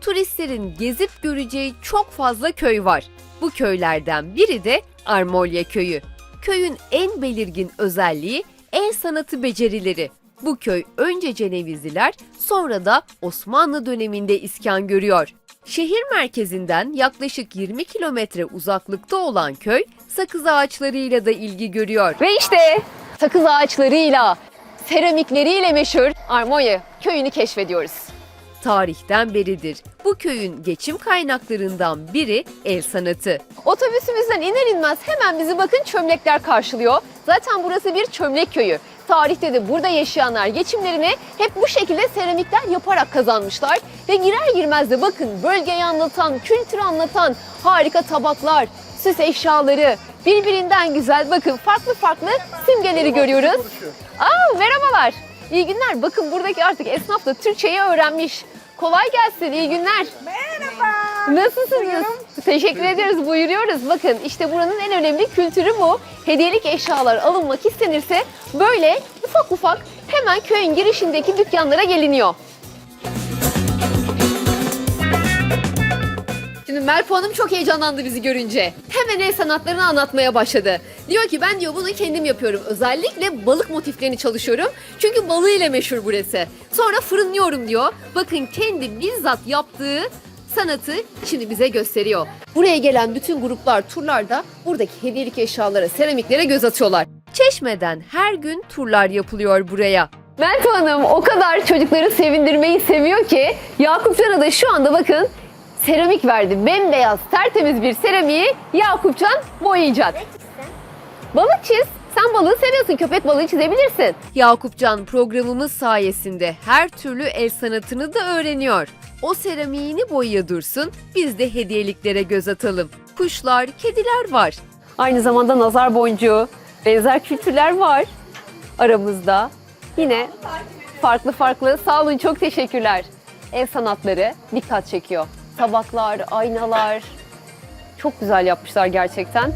turistlerin gezip göreceği çok fazla köy var. Bu köylerden biri de Armolya Köyü. Köyün en belirgin özelliği el sanatı becerileri. Bu köy önce Cenevizliler, sonra da Osmanlı döneminde iskan görüyor. Şehir merkezinden yaklaşık 20 kilometre uzaklıkta olan köy, sakız ağaçlarıyla da ilgi görüyor. Ve işte sakız ağaçlarıyla, seramikleriyle meşhur Armoya köyünü keşfediyoruz. Tarihten beridir. Bu köyün geçim kaynaklarından biri el sanatı. Otobüsümüzden iner inmez hemen bizi bakın çömlekler karşılıyor. Zaten burası bir çömlek köyü. Tarihte de burada yaşayanlar geçimlerini hep bu şekilde seramikler yaparak kazanmışlar. Ve girer girmez de bakın bölgeyi anlatan, kültürü anlatan harika tabaklar, süs eşyaları, birbirinden güzel bakın farklı farklı simgeleri görüyoruz. Aa merhabalar. İyi günler. Bakın buradaki artık esnaf da Türkçeyi öğrenmiş. Kolay gelsin. İyi günler. Merhaba. Nasılsınız? Teşekkür ediyoruz. Buyuruyoruz. Bakın işte buranın en önemli kültürü bu. Hediyelik eşyalar alınmak istenirse böyle ufak ufak hemen köyün girişindeki dükkanlara geliniyor. Şimdi Merpo Hanım çok heyecanlandı bizi görünce. Hemen el sanatlarını anlatmaya başladı. Diyor ki ben diyor bunu kendim yapıyorum. Özellikle balık motiflerini çalışıyorum. Çünkü balığıyla meşhur burası. Sonra fırınlıyorum diyor. Bakın kendi bizzat yaptığı sanatı şimdi bize gösteriyor. Buraya gelen bütün gruplar, turlarda buradaki hediyelik eşyalara, seramiklere göz atıyorlar. Çeşmeden her gün turlar yapılıyor buraya. Meltem Hanım o kadar çocukları sevindirmeyi seviyor ki Yakupcan'a da şu anda bakın seramik verdi. Bembeyaz tertemiz bir seramiği Yakupcan boyayacak. Balık çiz. Sen balığı seviyorsun. Köpek balığı çizebilirsin. Yakupcan programımız sayesinde her türlü el sanatını da öğreniyor. O seramiğini boyaya dursun, biz de hediyeliklere göz atalım. Kuşlar, kediler var. Aynı zamanda nazar boncuğu, benzer kültürler var aramızda. Yine farklı farklı. Sağ olun çok teşekkürler. El sanatları dikkat çekiyor. Tabaklar, aynalar. Çok güzel yapmışlar gerçekten.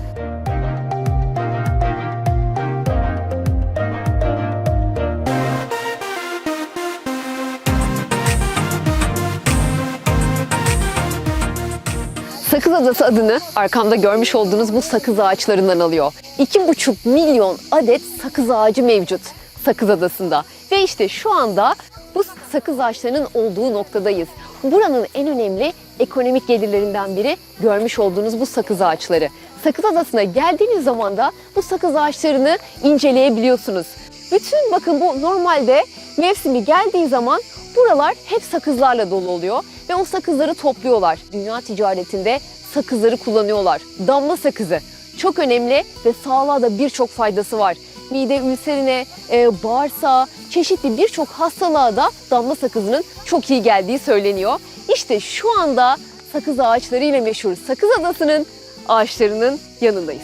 Sakız Adası adını arkamda görmüş olduğunuz bu sakız ağaçlarından alıyor. 2,5 milyon adet sakız ağacı mevcut Sakız Adası'nda. Ve işte şu anda bu sakız ağaçlarının olduğu noktadayız. Buranın en önemli ekonomik gelirlerinden biri görmüş olduğunuz bu sakız ağaçları. Sakız Adası'na geldiğiniz zaman da bu sakız ağaçlarını inceleyebiliyorsunuz. Bütün bakın bu normalde mevsimi geldiği zaman buralar hep sakızlarla dolu oluyor ve o sakızları topluyorlar. Dünya ticaretinde sakızları kullanıyorlar. Damla sakızı çok önemli ve sağlığa da birçok faydası var. Mide ülserine, e, bağırsağa, çeşitli birçok hastalığa da damla sakızının çok iyi geldiği söyleniyor. İşte şu anda sakız ağaçlarıyla meşhur Sakız Adası'nın ağaçlarının yanındayız.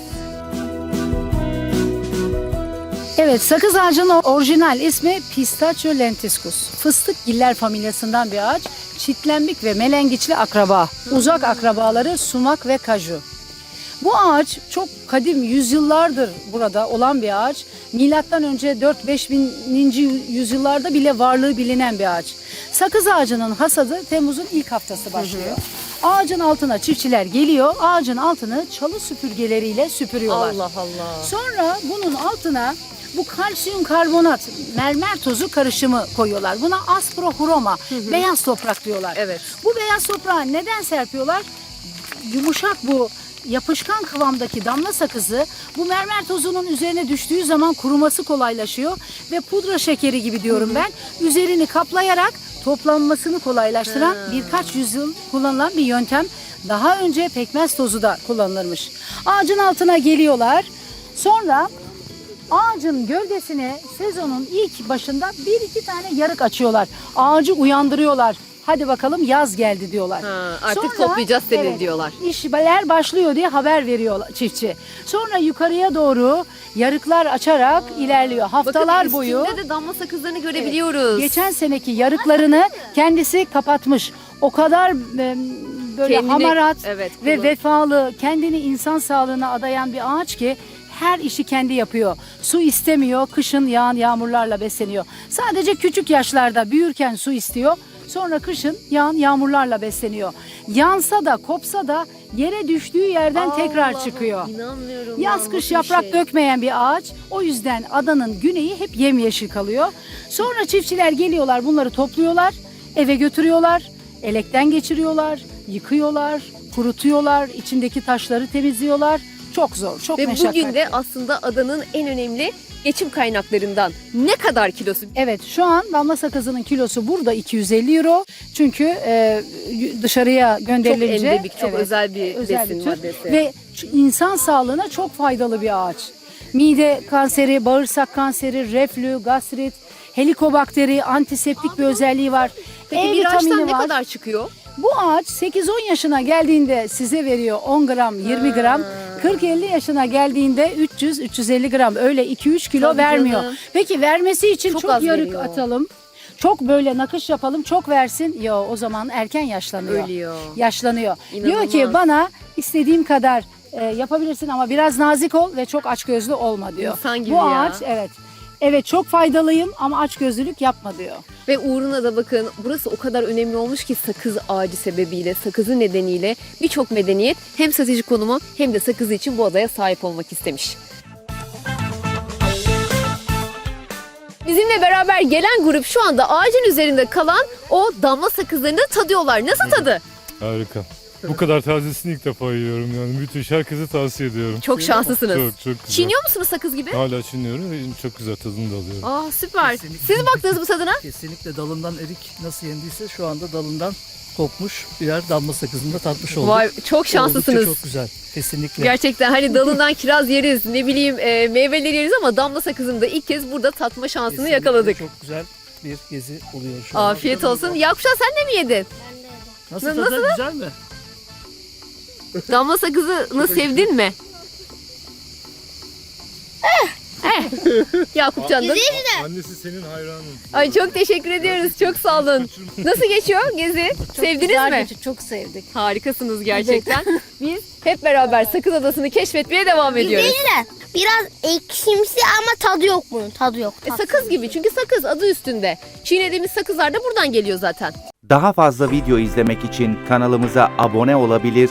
Evet, sakız ağacının orijinal ismi Pistachio lentiscus. Fıstık giller familyasından bir ağaç. Çitlenbik ve melengiçli akraba. Uzak akrabaları sumak ve kaju. Bu ağaç çok kadim yüzyıllardır burada olan bir ağaç. Milattan önce 4-5 bininci yüzyıllarda bile varlığı bilinen bir ağaç. Sakız ağacının hasadı Temmuz'un ilk haftası başlıyor. Ağacın altına çiftçiler geliyor. Ağacın altını çalı süpürgeleriyle süpürüyorlar. Allah. Sonra bunun altına bu kalsiyum karbonat, mermer tozu karışımı koyuyorlar. Buna asprohroma, beyaz toprak diyorlar. Evet. Bu beyaz toprağı neden serpiyorlar? Yumuşak bu yapışkan kıvamdaki damla sakızı bu mermer tozunun üzerine düştüğü zaman kuruması kolaylaşıyor ve pudra şekeri gibi diyorum ben üzerini kaplayarak toplanmasını kolaylaştıran birkaç yüzyıl kullanılan bir yöntem. Daha önce pekmez tozu da kullanılırmış. Ağacın altına geliyorlar. Sonra ağacın gövdesine sezonun ilk başında bir iki tane yarık açıyorlar. Ağacı uyandırıyorlar. Hadi bakalım yaz geldi diyorlar. Ha, artık toplayacağız seni diyorlar. İşler başlıyor diye haber veriyor çiftçi. Sonra yukarıya doğru yarıklar açarak ilerliyor. Haftalar Bakın boyu. üstünde de damla sakızlarını görebiliyoruz. Geçen seneki yarıklarını kendisi kapatmış. O kadar böyle Kendini- hamarat evet, ve vefalı, kendini insan sağlığına adayan bir ağaç ki her işi kendi yapıyor. Su istemiyor, kışın yağan yağmurlarla besleniyor. Sadece küçük yaşlarda büyürken su istiyor. Sonra kışın yağan yağmurlarla besleniyor. Yansa da kopsa da yere düştüğü yerden tekrar Allah'ım, çıkıyor. İnanmıyorum. Yaz ya, kış yaprak şey? dökmeyen bir ağaç. O yüzden adanın güneyi hep yemyeşil kalıyor. Sonra çiftçiler geliyorlar bunları topluyorlar. Eve götürüyorlar. Elekten geçiriyorlar. Yıkıyorlar. Kurutuyorlar. içindeki taşları temizliyorlar. Çok zor, çok Ve meşakkatli. bugün de aslında adanın en önemli geçim kaynaklarından. Ne kadar kilosu? Evet şu an damla sakızının kilosu burada 250 euro. Çünkü e, dışarıya Çok gönderilince endemik, çok evet, özel bir özel besin bir tür maddesi. ve insan sağlığına çok faydalı bir ağaç. Mide kanseri, bağırsak kanseri, reflü, gastrit, helikobakteri, antiseptik bir özelliği var. Peki E bir ağaçtan ne var. kadar çıkıyor? Bu ağaç 8-10 yaşına geldiğinde size veriyor 10 gram, 20 gram. 40-50 yaşına geldiğinde 300-350 gram. Öyle 2-3 kilo Tabii vermiyor. canım. Peki vermesi için Çok çok, az yarık veriyor. atalım. Çok böyle nakış yapalım, çok versin. Yo o zaman erken yaşlanıyor. Ölüyor. Yaşlanıyor. İnanılmaz. Diyor ki bana istediğim kadar e, yapabilirsin ama biraz nazik ol ve çok açgözlü olma diyor. İnsan gibi Bu ya. ağaç evet. Evet çok faydalıyım ama açgözlülük yapma diyor. Ve uğruna da bakın burası o kadar önemli olmuş ki sakız ağacı sebebiyle, sakızı nedeniyle birçok medeniyet hem stratejik konumu hem de sakızı için bu adaya sahip olmak istemiş. Bizimle beraber gelen grup şu anda ağacın üzerinde kalan o damla sakızlarını tadıyorlar. Nasıl tadı? Harika. Bu kadar tazesini ilk defa yiyorum yani. Müthiş. Herkese tavsiye ediyorum. Çok şanslısınız. Çok çok güzel. Çiğniyor musunuz sakız gibi? Hala çiğniyorum ve çok güzel tadını da alıyorum. Aa süper. Kesinlikle. Siz baktınız mı tadına? Kesinlikle dalından erik nasıl yendiyse şu anda dalından kopmuş birer damla sakızını da tatmış olduk. Vay çok şanslısınız. Oldukça çok güzel. Kesinlikle. Gerçekten hani dalından kiraz yeriz, ne bileyim e, meyveleri yeriz ama damla sakızını da ilk kez burada tatma şansını Kesinlikle yakaladık. Çok güzel bir gezi oluyor şu an. Afiyet olsun. Yakuşa sen de mi yedin? Nasıl Na- tadı? Güzel mi? Damla sakızını sevdin mi? Eh. Yakupcan da. Annesi senin hayranın. Ay çok teşekkür ediyoruz. Çok sağ olun. Nasıl geçiyor gezi? Sevdiniz mi? Çok sevdik. Harikasınız gerçekten. Biz hep beraber Sakız Adası'nı keşfetmeye devam ediyoruz. Değil de biraz ekşimsi ama tadı yok bunun. Tadı yok. E, sakız gibi çünkü sakız adı üstünde. Çiğnediğimiz sakızlar da buradan geliyor zaten. Daha fazla video izlemek için kanalımıza abone olabilir,